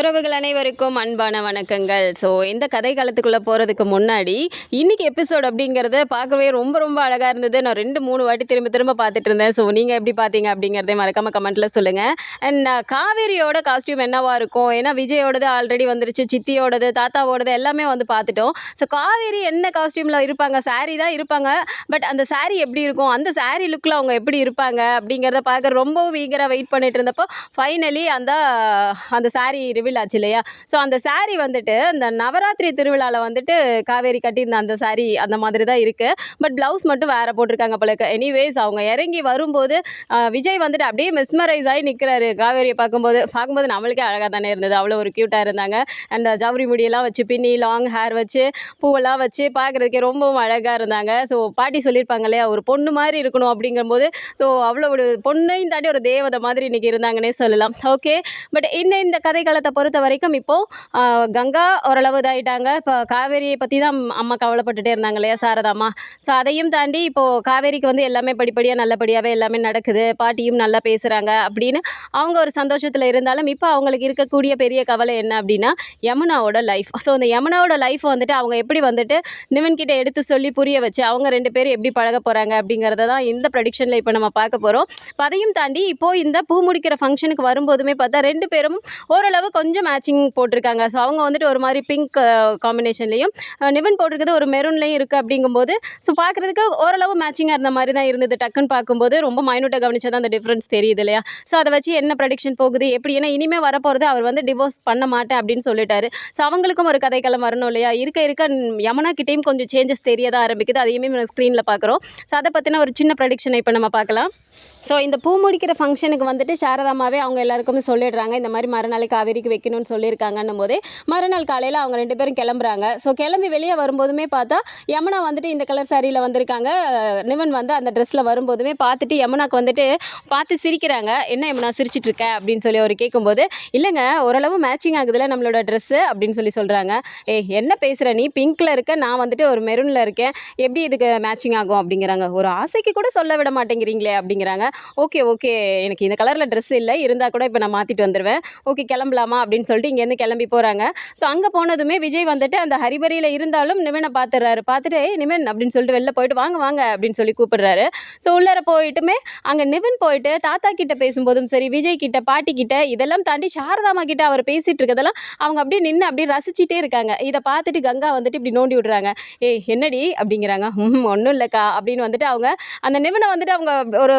உறவுகள் அனைவருக்கும் அன்பான வணக்கங்கள். ஸோ இந்த கதை காலத்துக்குள்ளே போகிறதுக்கு முன்னாடி இன்னைக்கு எபிசோட் அப்படிங்கிறத பார்க்கவே ரொம்ப ரொம்ப அழகாக இருந்தது. நான் ரெண்டு மூணு வாட்டி திரும்ப திரும்ப பார்த்துட்டு இருந்தேன். ஸோ நீங்கள் எப்படி பார்த்தீங்க அப்படிங்கிறதே மறக்காமல் கமெண்ட்டில் சொல்லுங்கள் அண்ட் காவேரியோட காஸ்டியூம் என்னவாக இருக்கும்? ஏன்னா விஜயோடது ஆல்ரெடி வந்துருச்சு. சித்தியோடது தாத்தாவோடது எல்லாமே வந்து பார்த்துட்டோம். ஸோ காவேரி என்ன காஸ்டியூமில் இருப்பாங்க? சாரீ தான் இருப்பாங்க. பட் அந்த சாரீ எப்படி இருக்கும்? அந்த சாரீ லுக்கில் அவங்க எப்படி இருப்பாங்க? அப்படிங்கிறத பார்க்க ரொம்பவும் வீகராக வெயிட் பண்ணிட்டு இருந்தப்போ ஃபைனலி அந்த அந்த சாரீ திருவிழாச்சு இல்லையா? ஸோ அந்த சாரீ வந்துட்டு அந்த நவராத்திரி திருவிழாவில் வந்துட்டு காவேரி கட்டியிருந்த அந்த சாரீ அந்த மாதிரி தான் இருக்குது பட் ப்ளவுஸ் மட்டும் வேறு போட்டிருக்காங்க போல எனிவேஸ் அவங்க இறங்கி வரும்போது விஜய் வந்துட்டு அப்படியே மிஸ்மரைஸ் ஆகி நிற்கிறாரு காவேரியை பார்க்கும்போது பார்க்கும்போது நம்மளுக்கே அழகாக தானே இருந்தது. அவ்வளோ ஒரு க்யூட்டாக இருந்தாங்க. அந்த ஜவுரி முடியெல்லாம் வச்சு பின்னி லாங் ஹேர் வச்சு பூவெல்லாம் வச்சு பார்க்குறதுக்கே ரொம்பவும் அழகாக இருந்தாங்க. ஸோ பாட்டி சொல்லியிருப்பாங்க இல்லையா? ஒரு பொண்ணு மாதிரி இருக்கணும் அப்படிங்கும்போது ஸோ அவ்வளோ ஒரு பொண்ணையும் தாண்டி ஒரு தேவதை மாதிரி இன்றைக்கி இருந்தாங்கன்னே சொல்லலாம். ஓகே பட் இன்னும் இந்த கதைக்காலத்தை பொறுத்த வரைக்கும் இப்போது கங்கா ஓரளவு இதாகிட்டாங்க இப்போ காவேரியை பற்றி தான் அம்மா கவலைப்பட்டுட்டே இருந்தாங்க இல்லையா சாரதாம்மா? ஸோ அதையும் தாண்டி இப்போது காவேரிக்கு வந்து எல்லாமே படிப்படியாக நல்லபடியாகவே எல்லாமே நடக்குது. பாட்டியும் நல்லா பேசுகிறாங்க அப்படின்னு அவங்க ஒரு சந்தோஷத்தில் இருந்தாலும் இப்போ அவங்களுக்கு இருக்கக்கூடிய பெரிய கவலை என்ன அப்படின்னா யமுனாவோட லைஃப் ஸோ அந்த யமுனாவோட லைஃப் வந்துட்டு அவங்க எப்படி வந்துட்டு நிவன்கிட்ட எடுத்து சொல்லி புரிய வச்சு அவங்க ரெண்டு பேரும் எப்படி பழக போகிறாங்க அப்படிங்கிறத தான் இந்த ப்ரடிக்ஷனில் இப்போ நம்ம பார்க்க போகிறோம் அதையும் தாண்டி இப்போது இந்த பூ முடிக்கிற ஃபங்க்ஷனுக்கு வரும்போதுமே பார்த்தா ரெண்டு பேரும் ஓரளவு கொஞ்சம் மேட்சிங் போட்டிருக்காங்க. ஸோ அவங்க வந்துட்டு ஒரு மாதிரி பிங்க் காம்பினேஷன்லேயும் நிவன் போட்டிருக்கிறது ஒரு மெரூன்லேயும் இருக்குது அப்படிங்கும்போது ஸோ பார்க்குறதுக்கு ஓரளவு மேட்சிங்காக இருந்த மாதிரி தான் இருந்தது. டக்குன்னு பார்க்கும்போது ரொம்ப மைனூட்டாக கவனிச்சா தான் அந்த டிஃப்ரென்ஸ் தெரியுது இல்லையா? ஸோ அதை வச்சு என்ன ப்ரடிக்ஷன் போகுது எப்படி ஏன்னா இனிமேல் வரப்போகிறது அவர் வந்து டிவோர்ஸ் பண்ண மாட்டேன் அப்படின்னு சொல்லிட்டாரு. ஸோ அவங்களுக்கும் ஒரு கதைக்களம் வரணும் இல்லையா? இருக்க இருக்க யமுனா கிட்டேயும் கொஞ்சம் சேஞ்சஸ் தெரிய தான் ஆரம்பிக்குது. அதையுமே நம்ம ஸ்க்ரீனில் பார்க்குறோம். ஸோ அதை பற்றின ஒரு சின்ன ப்ரடிக்ஷனை இப்போ நம்ம பார்க்கலாம். ஸோ இந்த பூ முடிக்கிற ஃபங்க்ஷனுக்கு வந்துட்டு சாரதாமாவே அவங்க எல்லாருக்குமே சொல்லிடுறாங்க இந்த மாதிரி மறுநாள் காவேரிக்கு வைக்கணும்னு சொல்லியிருக்காங்கன்னும் போதே மறுநாள் காலையில் அவங்க ரெண்டு பேரும் கிளம்புறாங்க. ஸோ கிளம்பி வெளியே வரும்போதுமே பார்த்தா யமுனா வந்துட்டு இந்த கலர் சாரியில் வந்திருக்காங்க. நிவன் வந்து அந்த ட்ரெஸ்ஸில் வரும்போதுமே பார்த்துட்டு யமுனாக்கு வந்துட்டு பார்த்து சிரிக்கிறாங்க. என்ன யமுனா சிரிச்சிட்டு இருக்க? அப்படின்னு சொல்லி அவர் கேட்கும்போது இல்லைங்க ஓரளவு மேட்சிங் ஆகுதுல நம்மளோட ட்ரெஸ்ஸு அப்படின்னு சொல்லி சொல்கிறாங்க ஏ என்ன பேசுகிற நீ? பிங்க்கில் இருக்க நான் வந்துட்டு ஒரு மெரூனில் இருக்கேன். எப்படி இதுக்கு மேட்சிங் ஆகும்? அப்படிங்கிறாங்க. ஒரு ஆசைக்கு கூட சொல்ல விட மாட்டேங்கிறீங்களே அப்படிங்கிறாங்க. ஓகே ஓகே எனக்கு இந்த கலரில் ட்ரெஸ் இல்லை இருந்தால் கூட இப்போ நான் மாற்றிட்டு வந்துடுவேன் ஓகே கிளம்பலாமா? அப்படின்னு சொல்லிட்டு இங்கேருந்து கிளம்பி போகிறாங்க ஸோ அங்கே போனதுமே விஜய் வந்துட்டு அந்த ஹரிபரியில் இருந்தாலும் நிவனை பார்த்துறாரு பார்த்துட்டு "ஏய், நிவன் அப்படின்னு சொல்லிட்டு வெளில போயிட்டு வாங்க வாங்க அப்படின்னு சொல்லி கூப்பிடுறாரு. ஸோ உள்ளார போயிட்டுமே அங்கே நிவன் போயிட்டு தாத்தா கிட்ட பேசும்போதும் சரி விஜய் கிட்ட பாட்டி கிட்ட இதெல்லாம் தாண்டி சாரதாமா கிட்ட அவர் பேசிட்டு இருக்கதெல்லாம் அவங்க அப்படியே நின்று அப்படியே ரசிச்சுட்டே இருக்காங்க. இதை பார்த்துட்டு கங்கா வந்துட்டு இப்படி நோண்டி விடுறாங்க. ஏய் என்னடி? அப்படிங்கிறாங்க. ம் ஒன்றும் இல்லைக்கா அப்படின்னு வந்துட்டு அவங்க அந்த நிவனை வந்துட்டு அவங்க ஒரு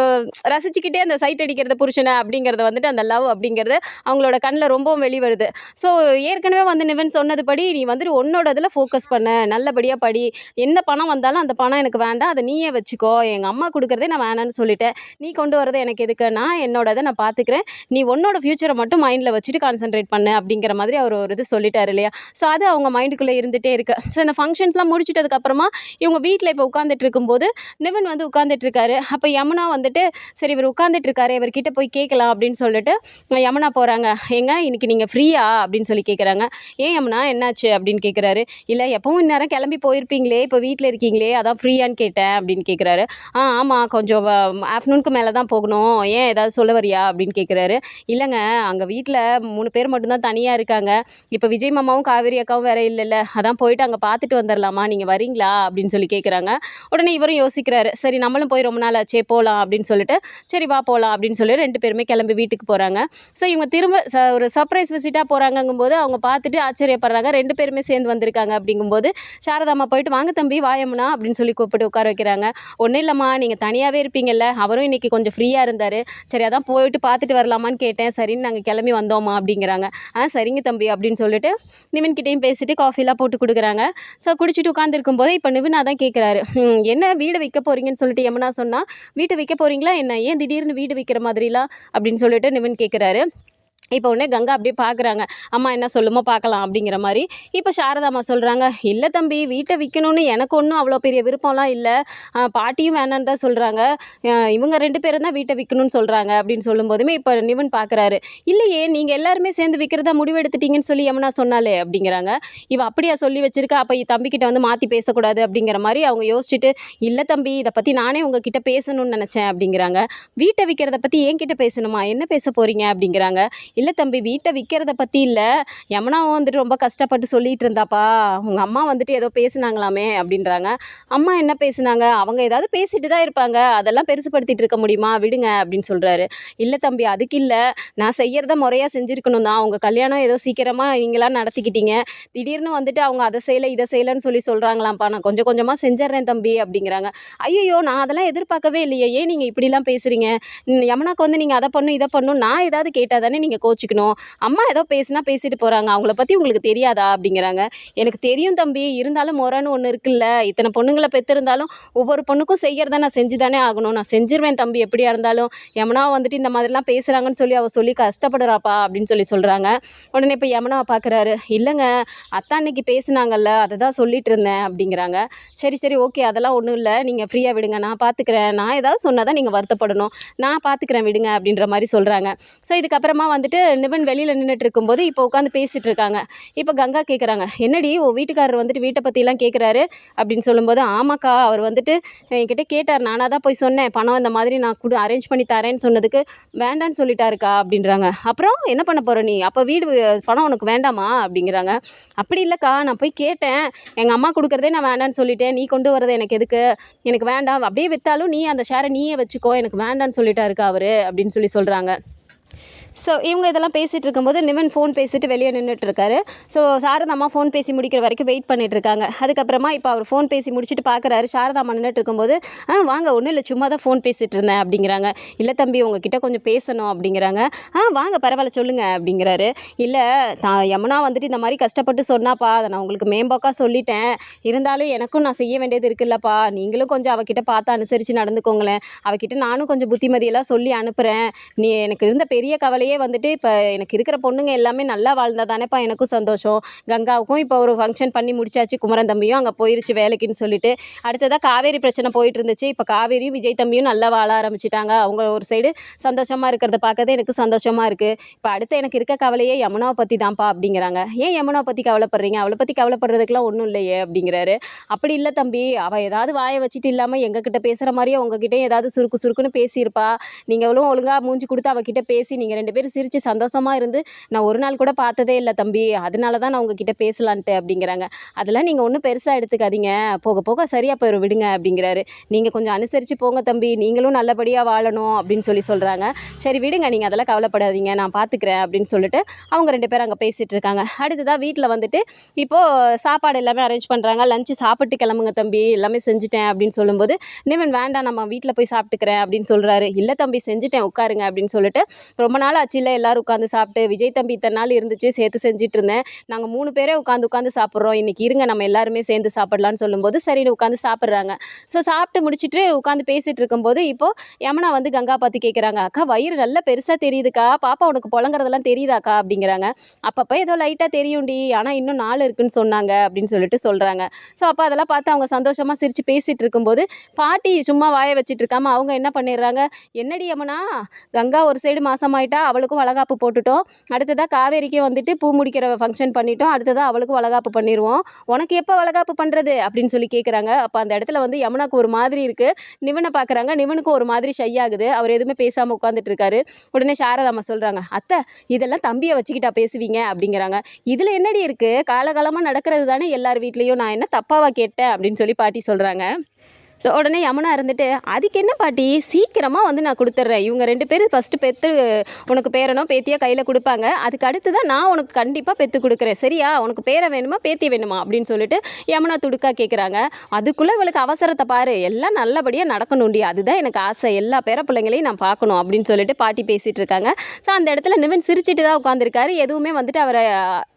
ரசிச்சுக்கிட்டே அந்த சைட் அடிக்கிறது புருஷனை அப்படிங்கிறத வந்துட்டு அந்த லவ் அப்படிங்கிறது அவங்களோட கண்ணில் ரொம்பவும் வெளிவருது. ஸோ ஏற்கனவே வந்து நிவன் சொன்னதுபடி நீ வந்துட்டு உன்னோட இதில் ஃபோக்கஸ் பண்ண. நல்லபடியாக படி. எந்த பணம் வந்தாலும் அந்த பணம் எனக்கு வேண்டாம். அதை நீயே வச்சுக்கோ. எங்கள் அம்மா கொடுக்குறதே நான் வேணான்னு சொல்லிட்டேன். நீ கொண்டு வரது எனக்கு எதுக்கு? நான் என்னோடதை நான் பார்த்துக்கிறேன் நீ உன்னோட ஃப்யூச்சரை மட்டும் மைண்டில் வச்சுட்டு கான்சென்ட்ரேட் பண்ணு அப்படிங்கிற மாதிரி அவர் ஒரு இது சொல்லிட்டாரு இல்லையா? ஸோ அது அவங்க மைண்டுக்குள்ளே இருந்துகிட்டே இருக்கு. ஸோ இந்த ஃபங்க்ஷன்ஸ்லாம் முடிச்சிட்டதுக்கப்புறமா இவங்க வீட்டில் இப்போ உட்காந்துட்டு இருக்கும்போது நிவன் வந்து உட்காந்துட்டு இருக்காரு. அப்போ யமுனா வந்துட்டு சரி இவர் உட்காந்துட்டு இருக்காரு. இவர்கிட்ட போய் கேட்கலாம் அப்படின்னு சொல்லிட்டு யமுனா போகிறாங்க ஏங்க இன்னைக்கு நீங்கள் ஃப்ரீயா அப்படின்னு சொல்லி கேட்குறாங்க ஏன் அம்மா என்னாச்சு? அப்படின்னு கேட்குறாரு இல்லை எப்பவும் இந்நேரம் கிளம்பி போயிருப்பீங்களே? இப்போ வீட்டில் இருக்கீங்களே? அதான் ஃப்ரீயான்னு கேட்டேன் அப்படின்னு கேட்குறாரு ஆ ஆமாம் கொஞ்சம் ஆஃப்டர்நூனுக்கு மேலே தான் போகணும். ஏன் ஏதாவது சொல்ல வரியா? அப்படின்னு கேட்குறாரு இல்லைங்க அங்கே வீட்டில் மூணு பேர் மட்டும்தான் தனியாக இருக்காங்க. இப்போ விஜய் மாமாவும் காவேரி அக்காவும் வேற இல்லைல்ல. அதான் போயிட்டு அங்கே பார்த்துட்டு வந்துடலாமா நீங்கள் வரீங்களா? அப்படின்னு சொல்லி கேட்குறாங்க உடனே இவரும் யோசிக்கிறாரு. சரி நம்மளும் போய் ரொம்ப நாள் ஆச்சே போகலாம் அப்படின்னு சொல்லிட்டு சரி வா போகலாம் அப்படின்னு சொல்லி ரெண்டு பேருமே கிளம்பி வீட்டுக்கு போகிறாங்க ஸோ இவங்க திரும்ப ச- ஒரு சர்ப்ரைஸ் விசிட்டாக போகிறாங்கங்கும்போது அவங்க பார்த்துட்டு ஆச்சரியப்படுறாங்க. ரெண்டு பேருமே சேர்ந்து வந்திருக்காங்க அப்படிங்கும்போது சாரதாம்மா போயிட்டு வாங்க தம்பி வாயம்னா அப்படின்னு சொல்லி கூப்பிட்டு உட்கார வைக்கிறாங்க. ஒன்றும் இல்லைம்மா நீங்கள் தனியாகவே இருப்பீங்கல்ல அவரும் இன்னைக்கு கொஞ்சம் ஃப்ரீயாக இருந்தார். சரி அதான் போயிட்டு பார்த்துட்டு வரலாமான்னு கேட்டேன். சரின்னு நாங்கள் கிளம்பி வந்தோம்மா அப்படிங்கிறாங்க. ஆ சரிங்க தம்பி அப்படின்னு சொல்லிட்டு நிவின்கிட்டையும் பேசிட்டு காஃபிலாம் போட்டு கொடுக்குறாங்க. ஸோ குடிச்சிட்டு உட்காந்துருக்கும் போது இப்போ நிவினா தான் கேட்குறாரு என்ன வீடு விற்க போகிறீங்கன்னு சொல்லிட்டு எம்னா சொன்னால் வீட்டை விற்க போகிறீங்களா என்ன? ஏன் திடீர்னு வீடு விற்கிற மாதிரிலாம்? அப்படின்னு சொல்லிட்டு நிவின் கேட்குறாரு இப்போ உடனே கங்கா அப்படியே பார்க்குறாங்க அம்மா என்ன சொல்லுமோ பார்க்கலாம் அப்படிங்கிற மாதிரி. இப்போ சாரதாம்மா சொல்கிறாங்க இல்லை தம்பி வீட்டை விற்கணும்னு எனக்கு ஒன்றும் அவ்வளோ பெரிய விருப்பம்லாம் இல்லை. பாட்டியும் வேணான்னு தான் சொல்கிறாங்க இவங்க ரெண்டு பேரும் தான் வீட்டை விற்கணும்னு சொல்கிறாங்க அப்படின்னு சொல்லும்போதுமே இப்போ நிவன் பார்க்குறாரு இல்லையே நீங்கள் எல்லாருமே சேர்ந்து விற்கிறதா முடிவெடுத்துட்டீங்கன்னு சொல்லி யமுனா சொன்னாலே அப்படிங்கிறாங்க. இவள் அப்படியா சொல்லி வச்சிருக்கா? அப்போ தம்பிக்கிட்ட வந்து மாற்றி பேசக்கூடாது அப்படிங்கிற மாதிரி அவங்க யோசிச்சுட்டு இல்லை தம்பி இதை பற்றி நானே உங்ககிட்ட பேசணும்னு நினச்சேன் அப்படிங்கிறாங்க. வீட்டை விற்கிறத பற்றி என்கிட்ட பேசணுமா? என்ன பேச போகிறீங்க அப்படிங்கிறாங்க. இல்லை தம்பி வீட்டை விற்கிறத பற்றி இல்லை. யமுனாவும் வந்துட்டு ரொம்ப கஷ்டப்பட்டு சொல்லிட்டு இருந்தாப்பா. உங்கள் அம்மா வந்துட்டு ஏதோ பேசுனாங்களாமே அப்படின்றாங்க. அம்மா என்ன பேசுனாங்க? அவங்க ஏதாவது பேசிட்டு தான் இருப்பாங்க. அதெல்லாம் பெருசுப்படுத்திட்டு இருக்க முடியுமா? விடுங்க அப்படின்னு சொல்கிறாரு இல்லை தம்பி அதுக்கு இல்லை. நான் செய்கிறத முறையாக செஞ்சுருக்கணும் தான். உங்கள் கல்யாணம் ஏதோ சீக்கிரமாக நீங்களாம் நடத்திக்கிட்டீங்க. திடீர்னு வந்துட்டு அவங்க அதை செய்யலை இதை செய்யலைன்னு சொல்லி சொல்கிறாங்களாம்ப்பா நான் கொஞ்சம் கொஞ்சமாக செஞ்சிட்றேன் தம்பி அப்படிங்கிறாங்க. ஐயோ நான் அதெல்லாம் எதிர்பார்க்கவே இல்லையே. ஏன் நீங்கள் இப்படிலாம் பேசுகிறீங்க யமுனாக்கு வந்து நீங்கள் அதை பண்ணும் இதை பண்ணும். நான் ஏதாவது கேட்டால் தானே நீங்கள் கோச்சிக்கணும். அம்மா ஏதோ பேசினா பேசிட்டு போகிறாங்க அவங்கள பற்றி உங்களுக்கு தெரியாதா? அப்படிங்கிறாங்க. எனக்கு தெரியும் தம்பி. இருந்தாலும் முறைன்னு ஒன்று இருக்குல்ல. இத்தனை பொண்ணுங்களை பெற்றிருந்தாலும் ஒவ்வொரு பொண்ணுக்கும் செய்கிறத நான் செஞ்சு தானே ஆகணும். நான் செஞ்சிருவேன் தம்பி. எப்படியா இருந்தாலும் யமுனா வந்துட்டு இந்த மாதிரிலாம் பேசுகிறாங்கன்னு சொல்லி அவள் சொல்லி கஷ்டப்படுறாப்பா அப்படின்னு சொல்லி சொல்கிறாங்க உடனே இப்போ யமுனாவை பார்க்குறாரு இல்லைங்க அத்தா அன்னைக்கு பேசுனாங்கல்ல. அதை தான் சொல்லிட்டு இருந்தேன் அப்படிங்கிறாங்க. சரி சரி ஓகே. அதெல்லாம் ஒன்றும் இல்லை. நீங்கள் ஃப்ரீயாக விடுங்க. நான் பார்த்துக்கிறேன் நான் ஏதாவது சொன்னால் தான் நீங்கள் வருத்தப்படணும். நான் பார்த்துக்கிறேன் விடுங்க அப்படின்ற மாதிரி சொல்கிறாங்க ஸோ இதுக்கப்புறமா வந்துட்டு நிவன் வெளியில் நின்றுட்டு இருக்கும்போது இப்போ உட்காந்து பேசிகிட்டு இருக்காங்க. இப்போ கங்கா கேட்குறாங்க என்னடி உன் வீட்டுக்காரர் வந்துட்டு வீட்டை பற்றிலாம் கேட்குறாரு அப்படின்னு சொல்லும்போது ஆமாக்கா அவர் வந்துட்டு என்கிட்ட கேட்டார். நானாக தான் போய் சொன்னேன். பணம் இந்த மாதிரி நான் கொடு அரேஞ்ச் பண்ணி தரேன்னு சொன்னதுக்கு வேண்டான்னு சொல்லிட்டாருக்கா? அப்படின்றாங்க. அப்புறம் என்ன பண்ண போகிற நீ? அப்போ வீடு பணம் உனக்கு வேண்டாமா? அப்படிங்கிறாங்க. அப்படி இல்லைக்கா நான் போய் கேட்டேன். எங்கள் அம்மா கொடுக்குறதே நான் வேண்டான்னு சொல்லிட்டேன். நீ கொண்டு வரது எனக்கு எதுக்கு? எனக்கு வேண்டாம். அப்படியே விற்றாலும் நீ அந்த ஷேரை நீயே வச்சுக்கோ. எனக்கு வேண்டான்னு சொல்லிட்டாருக்கா அவர்? அப்படின்னு சொல்லி சொல்கிறாங்க ஸோ இவங்க இதெல்லாம் பேசிகிட்டு இருக்கும்போது நிவன் ஃபோன் பேசிட்டு வெளியே நின்றுட்டுருக்காரு ஸோ சாரதாம்மா ஃபோன் பேசி முடிக்கிற வரைக்கும் வெயிட் பண்ணிகிட்ருக்காங்க அதுக்கப்புறமா இப்போ அவர் ஃபோன் பேசி முடிச்சுட்டு பார்க்குறாரு சாரதாம்மா நின்றுட்டு இருக்கும்போது ஆ வாங்க ஒன்றும் இல்லை சும்மா தான் ஃபோன் பேசிகிட்டு இருந்தேன் அப்படிங்கிறாங்க. இல்லை தம்பி உங்ககிட்ட கொஞ்சம் பேசணும் அப்படிங்கிறாங்க. ஆ வாங்க பரவாயில்ல சொல்லுங்கள் அப்படிங்கிறாரு. இல்லை தான் யமுனா வந்துட்டு இந்த மாதிரி கஷ்டப்பட்டு சொன்னாப்பா அதை நான் உங்களுக்கு மேம்போக்காக சொல்லிட்டேன். இருந்தாலும் எனக்கும் நான் செய்ய வேண்டியது இருக்குல்லப்பா. நீங்களும் கொஞ்சம் அவகிட்ட பார்த்து அனுசரித்து நடந்துக்கோங்களேன். அவகிட்ட நானும் கொஞ்சம் புத்திமதியெல்லாம் சொல்லி அனுப்புகிறேன் நீ எனக்கு இருந்த பெரிய கவலையே வந்துட்டு இப்போ எனக்கு இருக்கிற பொண்ணுங்க எல்லாமே நல்லா வாழ்ந்தால் தானேப்பா எனக்கும் சந்தோஷம். கங்காவுக்கும் இப்போ ஒரு ஃபங்க்ஷன் பண்ணி முடிச்சாச்சு குமரன் தம்பியும் அங்கே போயிருச்சு வேலைக்குன்னு சொல்லிட்டு. அடுத்ததாக காவேரி பிரச்சனை போயிட்டு இருந்துச்சு. இப்போ காவேரியும் விஜய் தம்பியும் நல்லா வாழ ஆரம்பிச்சிட்டாங்க. அவங்க ஒரு சைடு சந்தோஷமாக இருக்கிறத பார்க்கறது எனக்கு சந்தோஷமாக இருக்குது இப்போ அடுத்து எனக்கு இருக்க கவலையே யமுனாவை பற்றி தான்ப்பா அப்படிங்கிறாங்க. ஏன் யமுனாவை பற்றி கவலைப்படுறீங்க? அவளை பற்றி கவலைப்படுறதுக்குலாம் ஒன்றும் இல்லையே அப்படிங்கிறாரு. அப்படி இல்லை தம்பி அவள் ஏதாவது வாயை வச்சுட்டு இல்லாமல் எங்ககிட்ட பேசுகிற மாதிரியே உங்ககிட்ட ஏதாவது சுருக்கு சுருக்குன்னு பேசியிருப்பா. நீங்களும் ஒழுங்காக மூஞ்சி கொடுத்து அவகிட்ட பேசி நீங்கள் ரெண்டு பேரும் சிரித்து சந்தோஷமாக இருந்து நான் ஒரு நாள் கூட பார்த்ததே இல்லை தம்பி அதனால தான் நான் உங்ககிட்ட பேசலான்ட்டு அப்படிங்கிறாங்க. அதெல்லாம் நீங்கள் ஒன்றும் பெருசாக எடுத்துக்காதீங்க. போக போக சரியாக போயிடும் விடுங்க அப்படிங்கிறாரு. நீங்கள் கொஞ்சம் அனுசரித்து போங்க தம்பி நீங்களும் நல்லபடியாக வாழணும் அப்படின்னு சொல்லி சொல்கிறாங்க சரி விடுங்க நீங்கள் அதெல்லாம் கவலைப்படாதீங்க நான் பார்த்துக்கிறேன் அப்படின்னு சொல்லிட்டு அவங்க ரெண்டு பேரும் அங்கே பேசிகிட்டு இருக்காங்க. அடுத்ததாக வீட்டில் வந்துட்டு இப்போது சாப்பாடு எல்லாமே அரேஞ்ச் பண்ணுறாங்க லஞ்சு சாப்பிட்டு கிளம்புங்க தம்பி எல்லாமே செஞ்சுட்டேன் அப்படின்னு சொல்லும்போது நிவன் வேண்டாம் நம்ம வீட்டில் போய் சாப்பிட்டுக்கிறேன் அப்படின்னு சொல்கிறாரு இல்லை தம்பி செஞ்சுட்டேன் உட்காருங்க அப்படின்னு சொல்லிட்டு ரொம்ப நாள் ஆச்சுல எல்லோரும் எல்லாரும் உட்காந்து சாப்பிட்டு விஜய் தம்பி இத்தனை நாள் இருந்துச்சு சேர்த்து செஞ்சுட்டு இருந்தேன். நாங்கள் மூணு பேரே உட்காந்து உட்காந்து சாப்பிட்றோம். இன்றைக்கி இருங்க நம்ம எல்லாருமே சேர்ந்து சாப்பிட்லான்னு சொல்லும்போது சரின்னு உட்காந்து சாப்பிட்றாங்க. ஸோ சாப்பிட்டு முடிச்சுட்டு உட்காந்து பேசிகிட்டு இருக்கும்போது இப்போது யமுனா வந்து கங்கா பார்த்து கேட்குறாங்க அக்கா வயிறு நல்லா பெருசாக தெரியுதுக்கா. பாப்பா உனக்கு புழங்குறதெல்லாம் தெரியுதாக்கா? அப்படிங்கிறாங்க. அப்பப்போ ஏதோ லைட்டாக தெரியும்டி ஆனால் இன்னும் நாள் இருக்குன்னு சொன்னாங்க அப்படின்னு சொல்லிட்டு சொல்கிறாங்க ஸோ அப்போ அதெல்லாம் பார்த்து அவங்க சந்தோஷமாக சிரித்து பேசிகிட்டு இருக்கும்போது பாட்டி சும்மா வாயை வச்சுட்டு இருக்காமல் அவங்க என்ன பண்ணிடுறாங்க என்னடி யமுனா கங்கா ஒரு சைடு மாசமாயிட்டா அவளுக்கும் வளகாப்பு போட்டுட்டோம். அடுத்ததாக காவேரிக்கு வந்துட்டு பூ முடிக்கிற ஃபங்க்ஷன் பண்ணிட்டோம். அடுத்ததாக அவளுக்கும் வளகாப்பு பண்ணிடுவோம் உனக்கு எப்போ வளகாப்பு பண்ணுறது அப்படின்னு சொல்லி கேட்குறாங்க அப்போ அந்த இடத்துல வந்து யமுனாக்கு ஒரு மாதிரி இருக்குது நிவனை பார்க்குறாங்க நிவனுக்கும் ஒரு மாதிரி ஷை ஆகுது அவர் எதுவுமே பேசாமல் உட்காந்துட்டு இருக்காரு. உடனே சாரதாம்மா சொல்கிறாங்க அத்தை இதெல்லாம் தம்பியை வச்சுக்கிட்டா பேசுவீங்க? அப்படிங்கிறாங்க. இதில் என்னடி இருக்குது காலகாலமாக நடக்கிறது தானே எல்லார் வீட்லேயும். நான் என்ன தப்பாவா கேட்டேன்? அப்படின்னு சொல்லி பாட்டி சொல்கிறாங்க ஸோ உடனே யமுனா இருந்துட்டு அதுக்கு என்ன பாட்டி? சீக்கிரமாக வந்து நான் கொடுத்துட்றேன். இவங்க ரெண்டு பேரும் ஃபஸ்ட்டு பெற்று உனக்கு பேரனோ பேத்தியோ கையில் கொடுப்பாங்க. அதுக்கு அடுத்து தான் நான் உனக்கு கண்டிப்பாக பெற்று கொடுக்குறேன். சரியா? உனக்கு பேரை வேணுமா பேத்தி வேணுமா? அப்படின்னு சொல்லிட்டு யமுனா துடுக்கா கேட்குறாங்க அதுக்குள்ளே இவளுக்கு அவசரத்தை பாரு. எல்லாம் நல்லபடியாக நடக்கணும்டி. அதுதான் எனக்கு ஆசை. எல்லா பேர பிள்ளைங்களையும் நான் பார்க்கணும். அப்படின்னு சொல்லிட்டு பாட்டி பேசிகிட்டு இருக்காங்க. ஸோ அந்த இடத்துல நிவன் சிரிச்சிட்டு தான் உட்காந்துருக்காரு எதுவுமே வந்துட்டு அவரை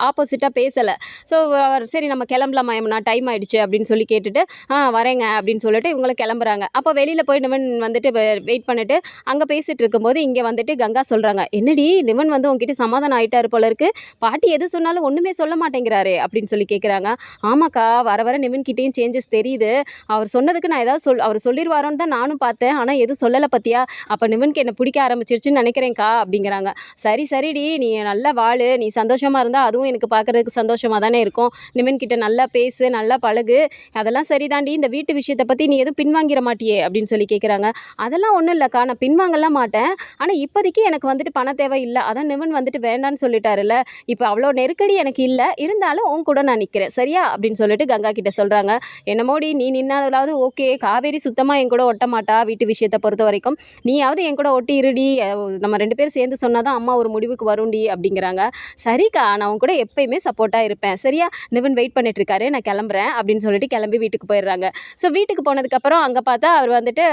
ஆப்போசிட்டாக பேசலை. ஸோ அவர் சரி நம்ம கிளம்பலாமா யமுனா? டைம் ஆகிடுச்சு அப்படின்னு சொல்லி கேட்டுட்டு ஆ வரேங்க. அப்படின்னு சொல்லிட்டு இவங்களும் கிளம்புறாங்க. அப்போ வெளியில் போய் நிவன் வந்துட்டு வெயிட் பண்ணிட்டு அங்கே பேசிகிட்டு இருக்கும்போது இங்கே வந்துட்டு கங்கா சொல்கிறாங்க என்னடி நிவன் வந்து உங்ககிட்ட சமாதானம் ஆயிட்டாரு போல இருக்கு. பாட்டி எது சொன்னாலும் ஒன்றுமே சொல்ல மாட்டேங்கிறாரு அப்படின்னு சொல்லி கேட்குறாங்க ஆமாக்கா வர வர நிவன் கிட்டேயும் சேஞ்சஸ் தெரியுது. அவர் சொன்னதுக்கு நான் ஏதாவது சொல் அவர் சொல்லிடுவாரோன்னு தான் நானும் பார்த்தேன். ஆனால் எதுவும் சொல்லலை பற்றியா அப்போ நிவனுக்கு என்னை பிடிக்க ஆரம்பிச்சிருச்சுன்னு நினைக்கிறேன்க்கா அப்படிங்கிறாங்க. சரி சரிடி நீ நல்லா வாழு. நீ சந்தோஷமாக இருந்தால் அதுவும் எனக்கு பார்க்குறதுக்கு சந்தோஷமாக தானே இருக்கும். நிவன் கிட்ட நல்லா பேசு நல்லா பழகு. அதெல்லாம் சரிதாண்டி. இந்த வீட்டு விஷயத்தை பற்றி நீ நீ எதுவும் பின்வாங்கிற மாட்டியே அப்படின்னு சொல்லி கேட்குறாங்க அதெல்லாம் ஒன்றும் இல்லைக்கா நான் பின்வாங்கலாம் மாட்டேன். ஆனால் இப்போதைக்கு எனக்கு வந்துட்டு பண தேவை இல்லை அதான் நிவன் வந்துட்டு வேண்டான்னு சொல்லிட்டாருல்ல. இப்போ அவ்வளோ நெருக்கடி எனக்கு இல்லை. இருந்தாலும் உன் கூட நான் நிற்கிறேன் சரியா? அப்படின்னு சொல்லிட்டு கங்கா கிட்ட சொல்கிறாங்க என்னமோடி நீ நின்னாலாவது ஓகே. காவேரி சுத்தமாக என் கூட ஒட்ட மாட்டா வீட்டு விஷயத்தை பொறுத்த வரைக்கும். நீயாவது என் கூட ஒட்டி இருடி. நம்ம ரெண்டு பேரும் சேர்ந்து சொன்னால் தான் அம்மா ஒரு முடிவுக்கு வரும்டி அப்படிங்கிறாங்க. சரிக்கா நான் உன் கூட எப்பயுமே சப்போர்ட்டாக இருப்பேன். சரியா? நிவன் வெயிட் பண்ணிட்டு இருக்காரு. நான் கிளம்புறேன் அப்படின்னு சொல்லிட்டு கிளம்பி வீட்டுக்கு போயிடுறாங்க. ஸோ வீட்டுக்கு போனதுக்கப்புறம் அங்கே பார்த்தா அவர் வந்துட்டு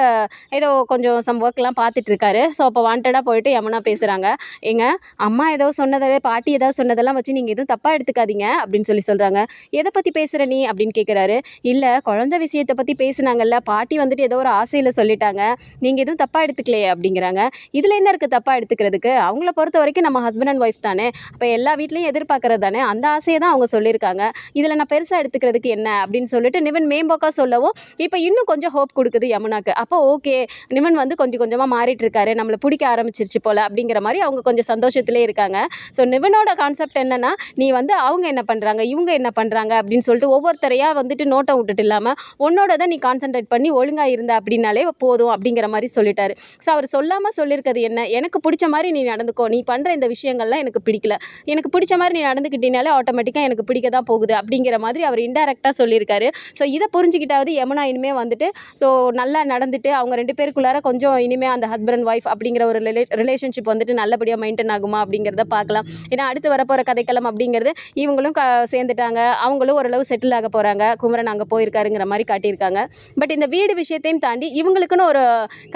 ஏதோ கொஞ்சம் சம் ஒர்க்லாம் பார்த்துட்ருக்காரு ஸோ அப்போ வாண்டடாக போயிட்டு யமுனா பேசுகிறாங்க ஏங்க அம்மா ஏதோ சொன்னதை பாட்டி ஏதாவது சொன்னதெல்லாம் வச்சு நீங்கள் எதுவும் தப்பாக எடுத்துக்காதீங்க அப்படின்னு சொல்லி சொல்கிறாங்க எதை பற்றி பேசுகிற நீ அப்படின்னு கேட்குறாரு இல்லை குழந்தை விஷயத்தை பற்றி பேசுனாங்கல்ல பாட்டி வந்துட்டு ஏதோ ஒரு ஆசையில் சொல்லிட்டாங்க. நீங்கள் எதுவும் தப்பாக எடுத்துக்கலையே அப்படிங்கிறாங்க. இதில் என்ன இருக்குது தப்பாக எடுத்துக்கிறதுக்கு? அவங்கள பொறுத்த வரைக்கும் நம்ம ஹஸ்பண்ட் அண்ட் ஒய்ஃப் தானே. அப்போ எல்லா வீட்லேயும் எதிர்பார்க்குறது தானே. அந்த ஆசையை தான் அவங்க சொல்லியிருக்காங்க. இதில் நான் பெருசாக எடுத்துக்கிறதுக்கு என்ன அப்படின்னு சொல்லிட்டு நிவன் மேம்போக்காக சொல்லவும் இப்போ இன்னும் கொஞ்சம் ஹோப் கொடுக்குது யமுனாக்கு. அப்போ ஓகே நிவன் வந்து கொஞ்சம் கொஞ்சமாக மாறிட்டு இருக்காரு நம்மளை பிடிக்க ஆரம்பிச்சிருச்சு போல அப்படிங்கிற மாதிரி அவங்க கொஞ்சம் சந்தோஷத்திலே இருக்காங்க. ஸோ நிவனோட கான்செப்ட் என்னன்னா நீ வந்து அவங்க என்ன பண்ணுறாங்க இவங்க என்ன பண்ணுறாங்க அப்படின்னு சொல்லிட்டு ஒவ்வொருத்தரையாக வந்துட்டு நோட்டை விட்டுட்டு இல்லாமல் உன்னோட தான் நீ கான்சென்ட்ரேட் பண்ணி ஒழுங்காக இருந்த அப்படின்னாலே போதும் அப்படிங்கிற மாதிரி சொல்லிட்டாரு. ஸோ அவர் சொல்லாமல் சொல்லியிருக்கிறது என்ன? எனக்கு பிடிச்ச மாதிரி நீ நடந்துக்கோ. நீ பண்ணுற இந்த விஷயங்கள்லாம் எனக்கு பிடிக்கல. எனக்கு பிடிச்ச மாதிரி நீ நடந்துக்கிட்டீனாலே ஆட்டோமேட்டிக்காக எனக்கு பிடிக்க தான் போகுது அப்படிங்கிற மாதிரி அவர் இன்டெரக்டாக சொல்லியிருக்காரு. ஸோ இதை புரிஞ்சுக்கிட்டாவது யமுனா இனிமேல் வந்துட்டு ஸோ நல்லா நடந்துட்டு அவங்க ரெண்டு பேருக்குள்ளார கொஞ்சம் இனிமேல் அந்த ஹஸ்பண்ட் ஒய்ஃப் அப்படிங்கிற ஒரு ரிலே ரிலேஷன்ஷிப் வந்துட்டு நல்லபடியாக மெயின்டைன் ஆகுமா அப்படிங்கிறத பார்க்கலாம். ஏன்னா அடுத்து வரப்போகிற கதைக்களம் அப்படிங்கிறது இவங்களும் க சேர்ந்துட்டாங்க. அவங்களும் ஓரளவு செட்டில் ஆக போகிறாங்க குமரன் அங்கே போயிருக்காருங்கிற மாதிரி காட்டியிருக்காங்க. பட் இந்த வீடு விஷயத்தையும் தாண்டி இவங்களுக்குன்னு ஒரு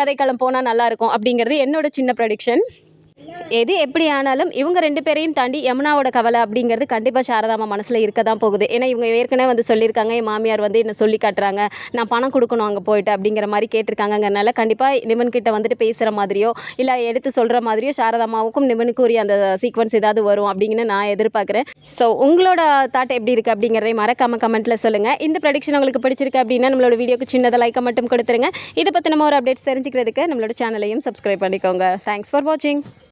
கதைக்களம் போனால் நல்லாயிருக்கும் அப்படிங்கிறது என்னோட சின்ன ப்ரடிக்ஷன் எது எப்படி ஆனாலும் இவங்க ரெண்டு பேரையும் தாண்டி யமுனாவோட கவலை அப்படிங்கிறது கண்டிப்பாக சாரதாமா மனசில் இருக்க தான் போகுது. ஏன்னா இவங்க ஏற்கனவே வந்து சொல்லியிருக்காங்க என் மாமியார் வந்து என்ன சொல்லி காட்டுறாங்க நான் பணம் கொடுக்கணும் அங்கே போயிட்டு அப்படிங்கிற மாதிரி கேட்டிருக்காங்கங்கிறனால கண்டிப்பாக நிமன்கிட்ட வந்துட்டு பேசுகிற மாதிரியோ இல்லை எடுத்து சொல்கிற மாதிரியோ சாரதாமாவுக்கும் நிமனுக்கு உரிய அந்த சீக்வன்ஸ் ஏதாவது வரும் அப்படிங்கன்னு நான் எதிர்பார்க்குறேன். ஸோ உங்களோட தாட் எப்படி இருக்குது அப்படிங்கிறதை மறக்காம கமெண்ட்டில் சொல்லுங்கள் இந்த ப்ரடிக்ஷன் உங்களுக்கு பிடிச்சிருக்கு அப்படின்னா நம்மளோட வீடியோக்கு சின்னதாக லைக்கை மட்டும் கொடுத்துருங்க. இதை பற்றி நம்ம ஒரு அப்டேட்ஸ் தெரிஞ்சுக்கிறதுக்கு நம்மளோட சேனலையும் சப்ஸ்கிரைப் பண்ணிக்கோங்க. தேங்க்ஸ் ஃபார் வாட்சிங்